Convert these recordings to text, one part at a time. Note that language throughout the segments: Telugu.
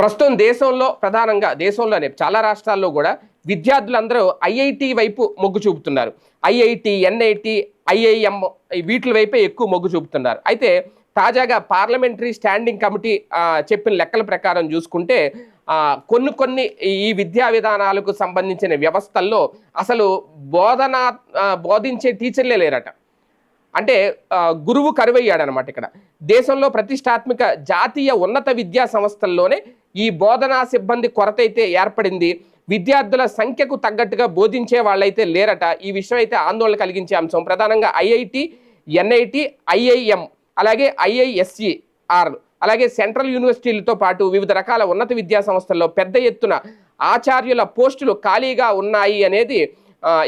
ప్రస్తుతం దేశంలో ప్రధానంగా దేశంలోనే చాలా రాష్ట్రాల్లో కూడా విద్యార్థులందరూ ఐఐటి వైపు మొగ్గు చూపుతున్నారు. ఐఐటి ఎన్ఐటి ఐఐఎం వీటి వైపే ఎక్కువ మొగ్గు చూపుతున్నారు. అయితే తాజాగా పార్లమెంటరీ స్టాండింగ్ కమిటీ చెప్పిన లెక్కల ప్రకారం చూసుకుంటే కొన్ని కొన్ని ఈ విద్యా విధానాలకు సంబంధించిన వ్యవస్థల్లో అసలు బోధన బోధించే టీచర్లే లేరట. అంటే గురువు కరువయ్యాడనమాట ఇక్కడ. దేశంలో ప్రతిష్టాత్మక జాతీయ ఉన్నత విద్యా సంస్థల్లోనే ఈ బోధనా సిబ్బంది కొరత అయితే ఏర్పడింది. విద్యార్థుల సంఖ్యకు తగ్గట్టుగా బోధించే వాళ్ళైతే లేరట. ఈ విషయం అయితే ఆందోళన కలిగించే అంశం. ప్రధానంగా ఐఐటి ఎన్ఐటి ఐఐఎం అలాగే ఐఐఎస్సి ఆర్ అలాగే సెంట్రల్ యూనివర్సిటీలతో పాటు వివిధ రకాల ఉన్నత విద్యా సంస్థల్లో పెద్ద ఎత్తున ఆచార్యుల పోస్టులు ఖాళీగా ఉన్నాయి అనేది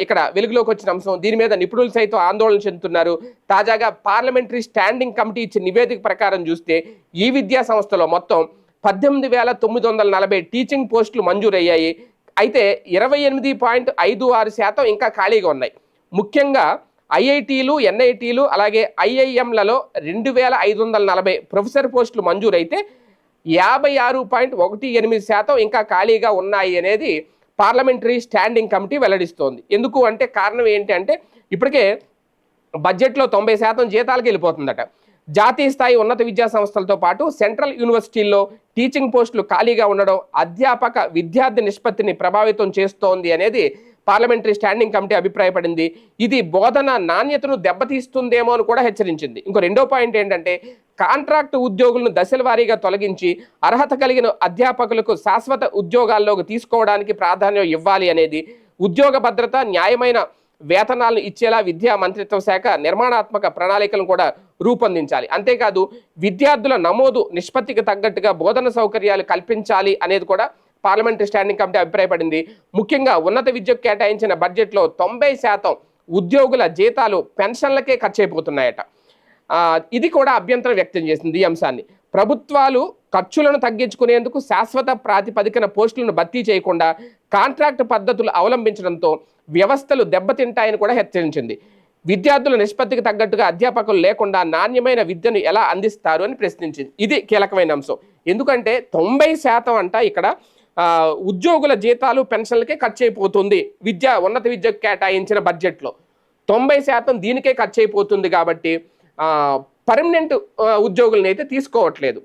ఇక్కడ వెలుగులోకి వచ్చిన అంశం. దీని మీద నిపుణులు సైతం ఆందోళన చెందుతున్నారు. తాజాగా పార్లమెంటరీ స్టాండింగ్ కమిటీ ఇచ్చిన నివేదిక ప్రకారం చూస్తే ఈ విద్యా సంస్థలో మొత్తం పద్దెనిమిది వేల తొమ్మిది వందల నలభై టీచింగ్ పోస్టులు మంజూరయ్యాయి. అయితే ఇరవై ఎనిమిది పాయింట్ ఐదు ఆరు శాతం ఇంకా ఖాళీగా ఉన్నాయి. ముఖ్యంగా ఐఐటీలు ఎన్ఐటీలు అలాగే ఐఐఎంలలో రెండు వేల ఐదు వందల నలభై ప్రొఫెసర్ పోస్టులు మంజూరైతే యాభై ఆరు పాయింట్ ఒకటి ఎనిమిది శాతం ఇంకా ఖాళీగా ఉన్నాయి అనేది పార్లమెంటరీ స్టాండింగ్ కమిటీ వెల్లడిస్తోంది. ఎందుకు అంటే కారణం ఏంటి అంటే ఇప్పటికే బడ్జెట్లో తొంభై శాతం జీతాలకు వెళ్ళిపోతుందట. జాతీయ స్థాయి ఉన్నత విద్యా సంస్థలతో పాటు సెంట్రల్ యూనివర్సిటీల్లో టీచింగ్ పోస్టులు ఖాళీగా ఉండడం అధ్యాపక విద్యార్థి నిష్పత్తిని ప్రభావితం చేస్తోంది అనేది పార్లమెంటరీ స్టాండింగ్ కమిటీ అభిప్రాయపడింది. ఇది బోధన నాణ్యతను దెబ్బతీస్తుందేమో అని కూడా హెచ్చరించింది. ఇంకో రెండో పాయింట్ ఏంటంటే కాంట్రాక్ట్ ఉద్యోగులను దశల వారీగా తొలగించి అర్హత కలిగిన అధ్యాపకులకు శాశ్వత ఉద్యోగాల్లోకి తీసుకోవడానికి ప్రాధాన్యం ఇవ్వాలి అనేది ఉద్యోగ భద్రత న్యాయమైన వేతనాలను ఇచ్చేలా విద్యా మంత్రిత్వ శాఖ నిర్మాణాత్మక ప్రణాళికలను కూడా రూపొందించాలి. అంతేకాదు విద్యార్థుల నమోదు నిష్పత్తికి తగ్గట్టుగా బోధన సౌకర్యాలు కల్పించాలి అనేది కూడా పార్లమెంటరీ స్టాండింగ్ కమిటీ అభిప్రాయపడింది. ముఖ్యంగా ఉన్నత విద్యకు కేటాయించిన బడ్జెట్లో తొంభై శాతం ఉద్యోగుల జీతాలు పెన్షన్లకే ఖర్చు అయిపోతున్నాయట ఇది కూడా అభ్యంతరం వ్యక్తం చేసింది ఈ అంశాన్ని. ప్రభుత్వాలు ఖర్చులను తగ్గించుకునేందుకు శాశ్వత ప్రాతిపదికన పోస్టులను భర్తీ చేయకుండా కాంట్రాక్ట్ పద్ధతులు అవలంబించడంతో వ్యవస్థలు దెబ్బతింటాయని కూడా హెచ్చరించింది. విద్యార్థుల నిష్పత్తికి తగ్గట్టుగా అధ్యాపకులు లేకుండా నాణ్యమైన విద్యను ఎలా అందిస్తారు అని ప్రశ్నించింది. ఇది కీలకమైన అంశం. ఎందుకంటే తొంభై శాతం అంట ఇక్కడ ఉద్యోగుల జీతాలు పెన్షన్లకే ఖర్చు అయిపోతుంది విద్య ఉన్నత విద్యకు కేటాయించిన బడ్జెట్లో. తొంభై శాతం దీనికే ఖర్చు అయిపోతుంది కాబట్టి పర్మనెంట్ ఉద్యోగులను అయితే తీసుకోవట్లేదు.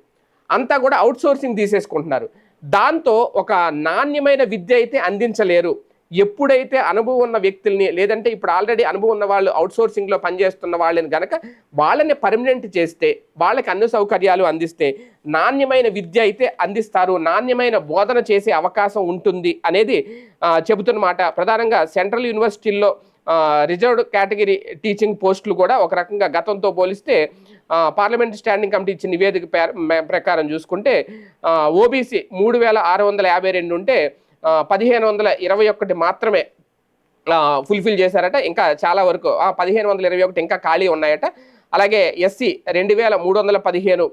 అంతా కూడా అవుట్సోర్సింగ్ తీసేసుకుంటున్నారు. దాంతో ఒక నాణ్యమైన విద్య అయితే అందించలేరు. ఎప్పుడైతే అనుభవం ఉన్న వ్యక్తుల్ని లేదంటే ఇప్పుడు ఆల్రెడీ అనుభవం ఉన్న వాళ్ళు అవుట్సోర్సింగ్లో పనిచేస్తున్న వాళ్ళని గనక వాళ్ళని పర్మనెంట్ చేస్తే వాళ్ళకి అన్ని సౌకర్యాలు అందిస్తే నాణ్యమైన విద్య అయితే అందిస్తారు నాణ్యమైన బోధన చేసే అవకాశం ఉంటుంది అనేది చెబుతున్నమాట. ప్రధానంగా సెంట్రల్ యూనివర్సిటీల్లో రిజర్వ్డ్ కేటగిరీ టీచింగ్ పోస్టులు కూడా ఒక రకంగా గతంతో పోలిస్తే పార్లమెంట్ స్టాండింగ్ కమిటీ ఇచ్చిన నివేదిక ప్రకారం చూసుకుంటే ఓబీసీ మూడు వేల ఆరు వందల యాభై రెండు ఉంటే పదిహేను వందల ఇరవై ఒకటి మాత్రమే ఫుల్ఫిల్ చేశారట. ఇంకా చాలా వరకు ఆ, పదిహేను వందల ఇరవై ఒకటి ఇంకా ఖాళీ ఉన్నాయట. అలాగే ఎస్సీ రెండు వేల మూడు వందల పదిహేను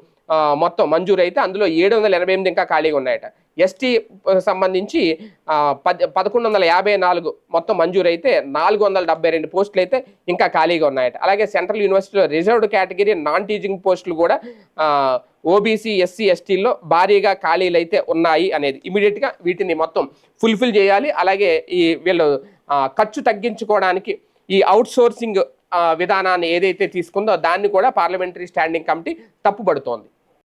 మొత్తం మంజూరు అయితే అందులో ఏడు వందల ఎనభై ఎనిమిది ఇంకా ఖాళీగా ఉన్నాయట. ఎస్టీ సంబంధించి పద్ పదకొండు వందల యాభై నాలుగు మొత్తం మంజూరైతే నాలుగు వందల డెబ్బై రెండు పోస్టులు అయితే ఇంకా ఖాళీగా ఉన్నాయట. అలాగే సెంట్రల్ యూనివర్సిటీలో రిజర్వ్డ్ కేటగిరీ నాన్ టీచింగ్ పోస్టులు కూడా ఓబీసీ ఎస్సీ ఎస్టీల్లో భారీగా ఖాళీలు అయితే ఉన్నాయి అనేది. ఇమీడియట్గా వీటిని మొత్తం ఫుల్ఫిల్ చేయాలి. అలాగే ఈ వీళ్ళు ఖర్చు తగ్గించుకోవడానికి ఈ అవుట్ సోర్సింగ్ విధానాన్ని ఏదైతే తీసుకుందో దాన్ని కూడా పార్లమెంటరీ స్టాండింగ్ కమిటీ తప్పుపడుతోంది